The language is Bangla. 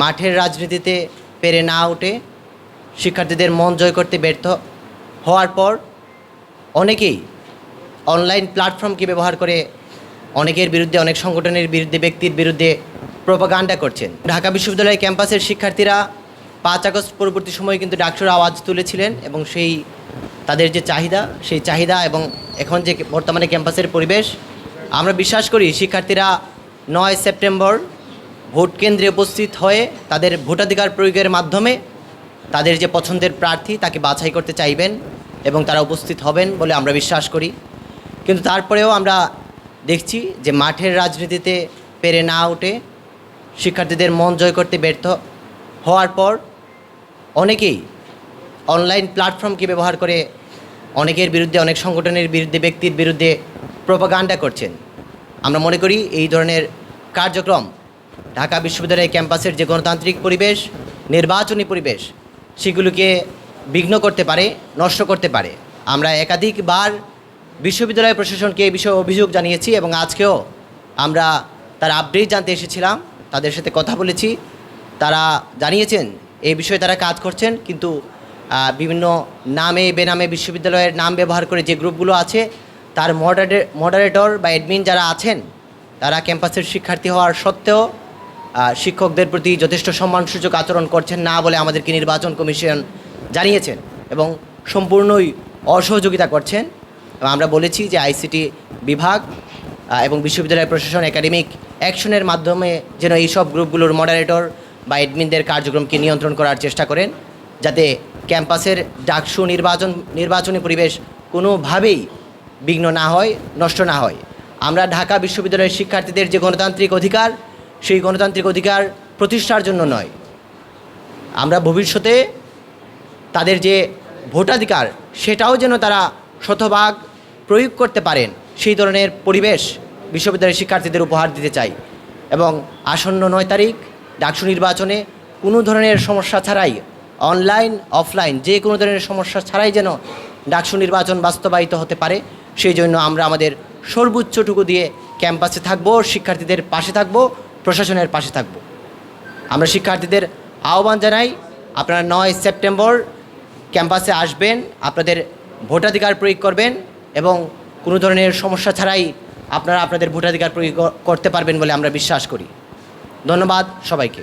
মাঠের রাজনীতিতে পেরে না উঠে শিক্ষার্থীদের মন জয় করতে ব্যর্থ হওয়ার পর অনেকেই অনলাইন প্ল্যাটফর্মকে ব্যবহার করে অনেকের বিরুদ্ধে, অনেক সংগঠনের বিরুদ্ধে, ব্যক্তির বিরুদ্ধে প্রোপাগান্ডা করছেন। ঢাকা বিশ্ববিদ্যালয় ক্যাম্পাসের শিক্ষার্থীরা পাঁচ আগস্ট পরবর্তী সময়ে কিন্তু ডাকসুর আওয়াজ তুলেছিলেন এবং সেই তাদের যে চাহিদা, সেই চাহিদা এবং এখন যে বর্তমানে ক্যাম্পাসের পরিবেশ, আমরা বিশ্বাস করি শিক্ষার্থীরা নয় সেপ্টেম্বর ভোট কেন্দ্রে উপস্থিত হয়ে তাদের ভোটাধিকার প্রয়োগের মাধ্যমে তাদের যে পছন্দের প্রার্থী তাকে বাছাই করতে চাইবেন এবং তারা উপস্থিত হবেন বলে আমরা বিশ্বাস করি। কিন্তু তারপরেও আমরা দেখছি যে মাঠের রাজনীতিতে পেরে না উঠে শিক্ষার্থীদের মন জয় করতে ব্যর্থ হওয়ার পর অনেকেই অনলাইন প্ল্যাটফর্মকে ব্যবহার করে অনেকের বিরুদ্ধে, অনেক সংগঠনের বিরুদ্ধে, ব্যক্তির বিরুদ্ধে প্রোপাগান্ডা করছেন। আমরা মনে করি এই ধরনের কার্যক্রম ঢাকা বিশ্ববিদ্যালয় ক্যাম্পাসের যে গণতান্ত্রিক পরিবেশ, নির্বাচনী পরিবেশ, সেগুলোকে বিঘ্ন করতে পারে, নষ্ট করতে পারে। আমরা একাধিকবার বিশ্ববিদ্যালয় প্রশাসনকে এই বিষয়ে অভিযোগ জানিয়েছি এবং আজকেও আমরা তার আপডেট জানতে এসেছিলাম, তাদের সাথে কথা বলেছি। তারা জানিয়েছেন, এই বিষয়ে তারা কাজ করছেন, কিন্তু বিভিন্ন নামে, বেনামে বিশ্ববিদ্যালয়ের নাম ব্যবহার করে যে গ্রুপগুলো আছে, তার মডারে মডারেটর বা অ্যাডমিন যারা আছেন, তারা ক্যাম্পাসের শিক্ষার্থী হওয়ার সত্ত্বেও শিক্ষকদের প্রতি যথেষ্ট সম্মানসূচক আচরণ করছেন না বলে আমাদেরকে নির্বাচন কমিশন জানিয়েছেন এবং সম্পূর্ণই অসহযোগিতা করছেন। এবং আমরা বলেছি যে আইসিটি বিভাগ এবং বিশ্ববিদ্যালয় প্রশাসন, একাডেমিক অ্যাকশনের মাধ্যমে যেন এইসব গ্রুপগুলোর মডারেটর বা অ্যাডমিনদের কার্যক্রমকে নিয়ন্ত্রণ করার চেষ্টা করেন, যাতে ক্যাম্পাসের ডাকসু নির্বাচন, নির্বাচনী পরিবেশ কোনোভাবেই বিঘ্ন না হয়, নষ্ট না হয়। আমরা ঢাকা বিশ্ববিদ্যালয়ের শিক্ষার্থীদের যে গণতান্ত্রিক অধিকার সেই গণতান্ত্রিক অধিকার প্রতিষ্ঠার জন্য নয়। আমরা ভবিষ্যতে তাদের যে ভোটাধিকার, সেটাও যেন তারা শতভাগ প্রয়োগ করতে পারেন, সেই ধরনের পরিবেশ বিশ্ববিদ্যালয়ের শিক্ষার্থীদের উপহার দিতে চাই। এবং আসন্ন নয় তারিখ ডাকসু নির্বাচনে কোনো ধরনের সমস্যা ছাড়াই, অনলাইন, অফলাইন, যে কোনো ধরনের সমস্যা ছাড়াই যেন ডাকসু নির্বাচন বাস্তবায়িত হতে পারে, সেই জন্য আমরা আমাদের সর্বোচ্চটুকু দিয়ে ক্যাম্পাসে থাকব, শিক্ষার্থীদের পাশে থাকব প্রশাসনের পাশে থাকব। আমরা শিক্ষার্থীদের আহ্বান জানাই, আপনারা নয় সেপ্টেম্বর ক্যাম্পাসে আসবেন, আপনাদের ভোটাধিকার প্রয়োগ করবেন এবং কোনো ধরনের সমস্যা ছাড়াই আপনারা আপনাদের ভোটাধিকার প্রয়োগ করতে পারবেন বলে আমরা বিশ্বাস করি। ধন্যবাদ সবাইকে।